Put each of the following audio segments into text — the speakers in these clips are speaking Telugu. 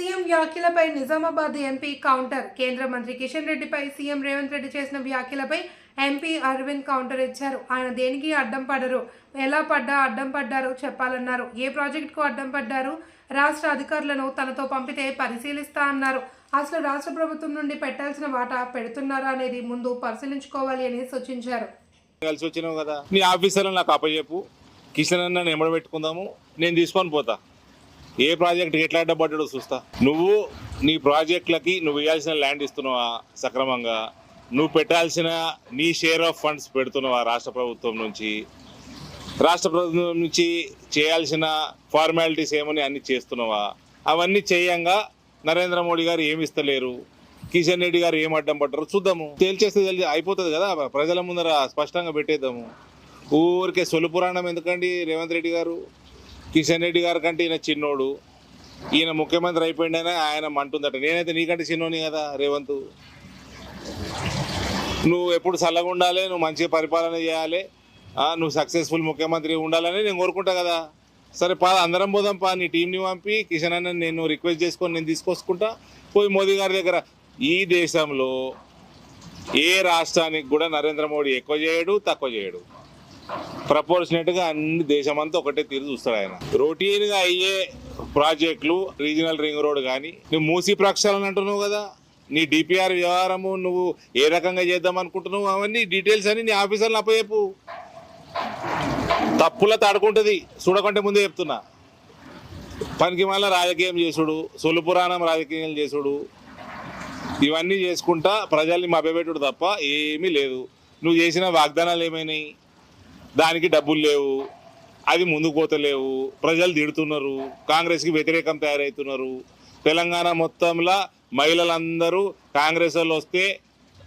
సీఎం వ్యాఖ్యలపై నిజామాబాద్ ఎంపీ కౌంటర్. కేంద్ర మంత్రి కిషన్ రెడ్డిపై సీఎం రేవంత్ రెడ్డి చేసిన వ్యాఖ్యలపై ఎంపీ అరవింద్ కౌంటర్ ఇచ్చారు. ఆయన దేనికి అడ్డం పడరు? ఎలా పడ్డా అడ్డం పడ్డారో చెప్పాలన్నారు. ఏ ప్రాజెక్టుకు అడ్డం పడ్డారు? రాష్ట్ర అధికారులను తనతో పంపితే పరిశీలిస్తా అన్నారు. అసలు రాష్ట్ర ప్రభుత్వం నుండి పెట్టాల్సిన వాటా పెడుతున్నారా అనేది ముందు పరిశీలించుకోవాలి అని సూచించారు. కలిసి వచ్చినావు కదా. నీ ఆఫీసర్లు నాకు అప్పచెప్పు. కిషన్ అన్న నేను పెట్టుకుందాము నేను తీసుకొని పోతా. ఏ ప్రాజెక్ట్ ఎట్లా అడ్డపడ్డాడో చూస్తా. నువ్వు నీ ప్రాజెక్టులకి నువ్వు ఇవ్వాల్సిన ల్యాండ్ ఇస్తున్నావా సక్రమంగా? నువ్వు పెట్టాల్సిన నీ షేర్ ఆఫ్ ఫండ్స్ పెడుతున్నావా రాష్ట్ర ప్రభుత్వం నుంచి? రాష్ట్ర ప్రభుత్వం నుంచి చేయాల్సిన ఫార్మాలిటీస్ ఏమని అన్ని చేస్తున్నావా? అవన్నీ చేయంగా నరేంద్ర మోడీ గారు ఏమి ఇస్తలేరు? కిషన్ రెడ్డి గారు ఏం అడ్డం పడ్డారు చూద్దాము. తేల్చేస్తే తెలిసి అయిపోతుంది కదా ప్రజల ముందర స్పష్టంగా పెట్టేద్దాము. ఊరికే సొలు పురాణం ఎందుకండి రేవంత్ రెడ్డి గారు? కిషన్ రెడ్డి గారి కంటే ఈయన చిన్నోడు. ఈయన ముఖ్యమంత్రి అయిపోయిండనే ఆయన అంటుందట నేనైతే నీకంటే చిన్నోని కదా రేవంత్. నువ్వు ఎప్పుడు చల్లగా ఉండాలి నువ్వు మంచిగా పరిపాలన చేయాలి నువ్వు సక్సెస్ఫుల్ ముఖ్యమంత్రి ఉండాలని నేను కోరుకుంటా కదా. సరే పా అందరం పోదాం పా నీ టీంని పంపి కిషన్ అన్న నేను రిక్వెస్ట్ చేసుకొని నేను తీసుకొచ్చుకుంటా. పోయి మోదీ గారి దగ్గర. ఈ దేశంలో ఏ రాష్ట్రానికి కూడా నరేంద్ర మోడీ ఎక్కువ చేయడు తక్కువ చేయడు. ప్రపోర్షనేట్గా అన్ని దేశమంతా ఒకటే తీరు చూస్తాడు ఆయన. రొటీన్గా అయ్యే ప్రాజెక్టులు రీజనల్ రింగ్ రోడ్ కానీ నువ్వు మూసి ప్రక్షాళన అంటున్నావు కదా నీ డిపిఆర్ వ్యవహారము నువ్వు ఏ రకంగా చేద్దాం అనుకుంటున్నావు అవన్నీ డీటెయిల్స్ అని నీ ఆఫీసర్లు అప్పచెప్పు. తప్పుల తడుకుంటుంది. చూడకంటే ముందే చెప్తున్నా. పనికి మళ్ళీ రాజకీయం చేసుడు సొలు పురాణం రాజకీయం చేసుడు. ఇవన్నీ చేసుకుంటా ప్రజల్ని మభ్యపెట్టుడు తప్ప ఏమీ లేదు. నువ్వు చేసిన వాగ్దానాలు ఏమైనాయి? దానికి డబ్బులు లేవు. అది ముందుకు పోతలేవు. ప్రజలు తిడుతున్నారు. కాంగ్రెస్కి వ్యతిరేకం తయారవుతున్నారు తెలంగాణ మొత్తంలో మహిళలందరూ కాంగ్రెస్ వాళ్ళు వస్తే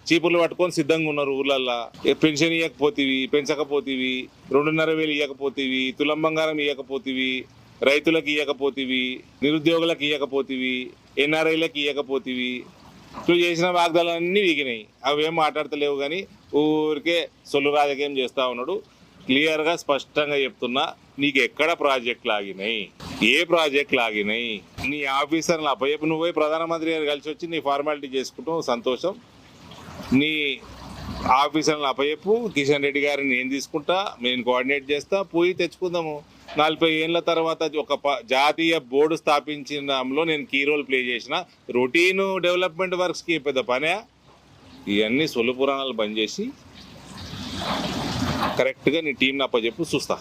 చీపులు పట్టుకొని సిద్ధంగా ఉన్నారు ఊర్లల్లో. పెన్షన్ ఇవ్వకపోతేవి పెంచకపోతేవి రెండున్నర వేలు ఇవ్వకపోతేవి తులం బంగారం ఇవ్వకపోతేవి రైతులకు ఇవ్వకపోతేవి నిరుద్యోగులకు ఇవ్వకపోతేవి ఎన్ఆర్ఐలకు ఇవ్వకపోతేవి ఇట్లు చేసిన వాగ్దాలన్నీ వీగినాయి. అవి ఏం మాట్లాడతలేవు కానీ ఊరికే సొల్లు రాజకీయం చేస్తూ ఉన్నాడు. క్లియర్గా స్పష్టంగా చెప్తున్నా నీకు ఎక్కడ ప్రాజెక్ట్ లాగినాయి? ఏ ప్రాజెక్ట్ లాగినాయి? నీ ఆఫీసర్లు అప్పయ్యపు నువ్వు పోయి ప్రధానమంత్రి గారు కలిసి వచ్చి నీ ఫార్మాలిటీ చేసుకుంటావు సంతోషం. నీ ఆఫీసర్లను అప్పచెప్పు కిషన్ రెడ్డి గారిని నేను తీసుకుంటా నేను కోఆర్డినేట్ చేస్తా పోయి తెచ్చుకుందాము. నలభై ఏళ్ళ తర్వాత ఒక ప- జాతీయ బోర్డు స్థాపించడంలో నేను కీ రోల్ ప్లే చేసిన రొటీన్ డెవలప్మెంట్ వర్క్స్కి పెద్ద పనే. ఇవన్నీ సొలు పురాణాలు బంద్ చేసి కరెక్ట్గా నీ టీంని అప్పచెప్పు చూస్తా.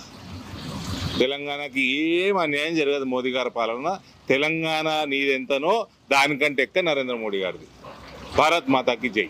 తెలంగాణకి ఏం అన్యాయం జరగదు మోదీ గారి పాలన. తెలంగాణ నీదెంతనో దానికంటే ఎక్క నరేంద్ర మోడీ గారిది. భారత్ మాతాకి జై.